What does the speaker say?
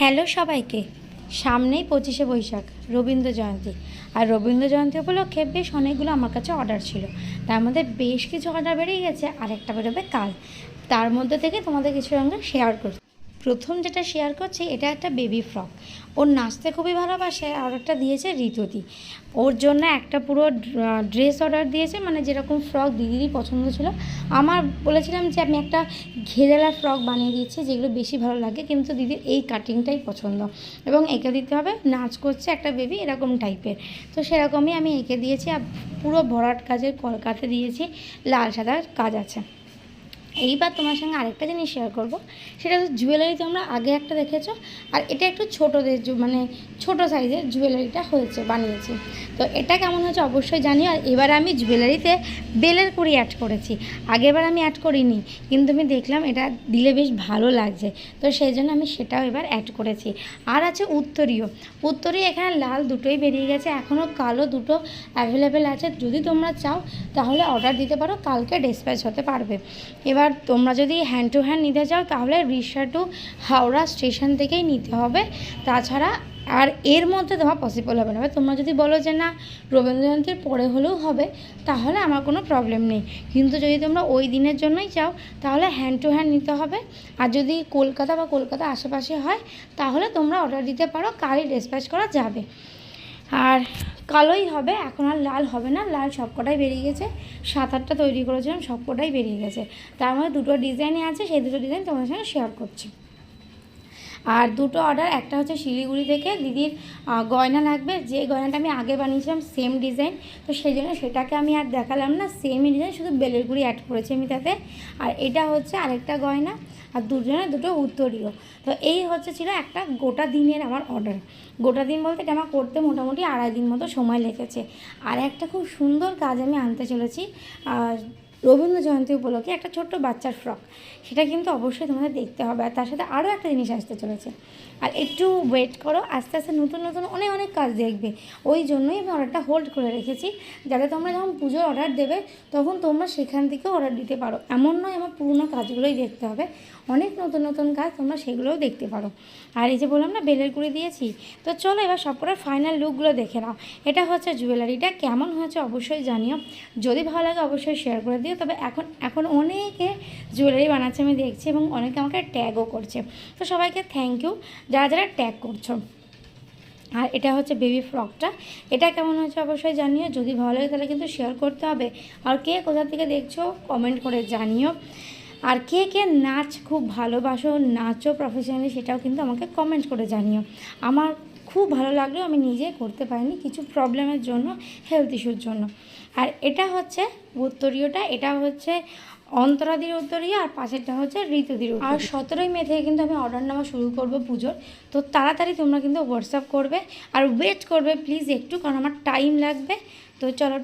Hello সবাইকে। সামনেই পঁচিশে বৈশাখ, রবীন্দ্র জয়ন্তী। আর রবীন্দ্র জয়ন্তী উপলক্ষে বেশ অনেকগুলো আমার কাছে অর্ডার ছিল। তার মধ্যে বেশ কিছু অর্ডার বেরিয়ে গেছে, আরেকটা বেরোবে কাল। তার মধ্যে থেকে তোমাদের কিছু সঙ্গে শেয়ার করছি। প্রথম যেটা শেয়ার করছি, এটা একটা বেবি ফ্রক ওর নাচতে খুবই ভালোবাসে, আর একটা দিয়েছে ঋতুতি ওর জন্য একটা পুরো ড্রেস অর্ডার দিয়েছে মানে যেরকম ফ্রক দিদিরই পছন্দ ছিল। আমার বলেছিলাম যে আমি একটা ঘেরেলা ফ্রক বানিয়ে দিয়েছি, যেগুলো বেশি ভালো লাগে, কিন্তু দিদির এই কাটিংটাই পছন্দ। এবং এঁকে দিতে হবে, নাচ করছে একটা বেবি এরকম টাইপের তো সেরকমই আমি এঁকে দিয়েছি, আর পুরো ভরাট কাজের কলকাতে দিয়েছি, লাল সাদার কাজ আছে। এইবার তোমার সঙ্গে আরেকটা জিনিস শেয়ার করব। সেটা হচ্ছে জুয়েলারি তোমরা আগে একটা দেখেছ, আর এটা একটু ছোটোদের মানে ছোট সাইজের জুয়েলারিটা হয়েছে, বানিয়েছি। তো এটা কেমন হয়েছে অবশ্যই জানি আর এবার আমি জুয়েলারিতে বেলের কুড়ি অ্যাড করেছি। আগেরবার আমি অ্যাড করিনি, কিন্তু আমি দেখলাম এটা দিলে বেশ ভালো লাগছে। তো সেই জন্য আমি সেটাও এবার অ্যাড করেছি। আর আছে উত্তরীয়। উত্তরীয় এখানে লাল দুটোই বেরিয়ে গেছে এখনও কালো দুটো অ্যাভেলেবেল আছে। যদি তোমরা চাও, তাহলে অর্ডার দিতে পারো, কালকে ডিসপ্যাচ হতে পারবে। এবার তোমরা যদি হ্যান্ড টু হ্যান্ড নিতে চাও, তাহলে রিক্সা টু হাওড়া স্টেশন থেকেই নিতে হবে। তাছাড়া আর এর মধ্যে দেওয়া পসিবল হবে না। এবার তোমরা যদি বলো যে না রবীন্দ্র জয়ন্তীর পরে হলেও হবে, তাহলে আমার কোনো প্রবলেম নেই। কিন্তু যদি তোমরা ওই দিনের জন্যই চাও, তাহলে হ্যান্ড টু হ্যান্ড নিতে হবে। আর যদি কলকাতা বা কলকাতা আশেপাশে হয়, তাহলে তোমরা অর্ডার দিতে পারো, কালই ডিসপ্যাচ করা যাবে। আর কালোই হবে, এখন আর লাল হবে না, লাল সবকটাই বেরিয়ে গেছে। সাত আটটা তৈরি করেছিলাম, সবকটাই বেরিয়ে গেছে। তার মধ্যে দুটো ডিজাইনই আছে, সেই দুটো ডিজাইন তোমাদের সঙ্গে শেয়ার করছি। আর দুটো অর্ডার একটা হচ্ছে শিলিগুড়ি থেকে। দিদির গয়না লাগবে। যে গয়নাটা আমি আগে বানিয়েছিলাম সেম ডিজাইন তো সেই জন্য সেটাকে আমি আর দেখালাম না সেমই ডিজাইন শুধু বেলের অ্যাড করেছি আমি তাতে। আর এটা হচ্ছে আরেকটা গয়না, আর দুজনে দুটো উত্তরীয়। তো এই হচ্ছে ছিল একটা গোটা দিনের আমার অর্ডার গোটা দিন বলতে এটা আমার করতে মোটামুটি আড়াই দিন মতো সময় লেগেছে। আর একটা খুব সুন্দর কাজ আমি আনতে চলেছি আর রবীন্দ্র জয়ন্তী উপলক্ষে একটা ছোট্ট বাচ্চার ফ্রক সেটা কিন্তু অবশ্যই তোমাদের দেখতে হবে আর তার সাথে আরও একটা জিনিস আসতে চলেছে। আর একটু ওয়েট করো, আস্তে আস্তে নতুন নতুন অনেক অনেক কাজ দেখবে। ওই জন্যই আমি অর্ডারটা হোল্ড করে রেখেছি। যাতে তোমরা যখন পুজোর অর্ডার দেবে, তখন তোমরা সেখান থেকেও অর্ডার দিতে পারো। এমন নয় আমার পুরোনো কাজগুলোই দেখতে হবে। অনেক নতুন নতুন কাজ তোমরা সেগুলোও দেখতে পারো। আর এই যে বললাম না, বেলের গুঁড়ি দিয়েছি। তো চলো এবার সবকটার ফাইনাল লুকগুলো দেখে নাও। এটা হচ্ছে জুয়েলারিটা কেমন হয়েছে অবশ্যই জানিও। যদি ভালো লাগে অবশ্যই শেয়ার করে দিও। তবে এখন এখন অনেকে জুয়েলারি বানাচ্ছে, আমি দেখছি, এবং অনেকে আমাকে ট্যাগও করছে। তো সবাইকে থ্যাংক ইউ যারা যারা ট্যাগ করছ। আর এটা হচ্ছে বেবি ফ্রকটা এটা কেমন হয়েছে অবশ্যই জানিও। যদি ভালো লাগে, তাহলে কিন্তু শেয়ার করতে হবে। আর কে কোথা থেকে দেখছ কমেন্ট করে জানিও। আর কে কে নাচ খুব ভালোবাসো, নাচও প্রফেশনালি সেটাও কিন্তু আমাকে কমেন্ট করে জানিও। আমার খুব ভালো লাগলেও আমি নিজে করতে পারিনি কিছু প্রবলেমের জন্য হেলথ ইস্যুর জন্য। আর এটা হচ্ছে উত্তরীয়টা, এটা হচ্ছে অন্তরাদির উত্তরীয় আর পাশেরটা হচ্ছে ঋতুদির আর সতেরোই মে থেকে কিন্তু আমি অর্ডার নেওয়া শুরু করব পুজোর। তো তাড়াতাড়ি তোমরা কিন্তু হোয়াটসঅ্যাপ করবে আর ওয়েট করবে প্লিজ একটু কারণ আমার টাইম লাগবে। তো চলো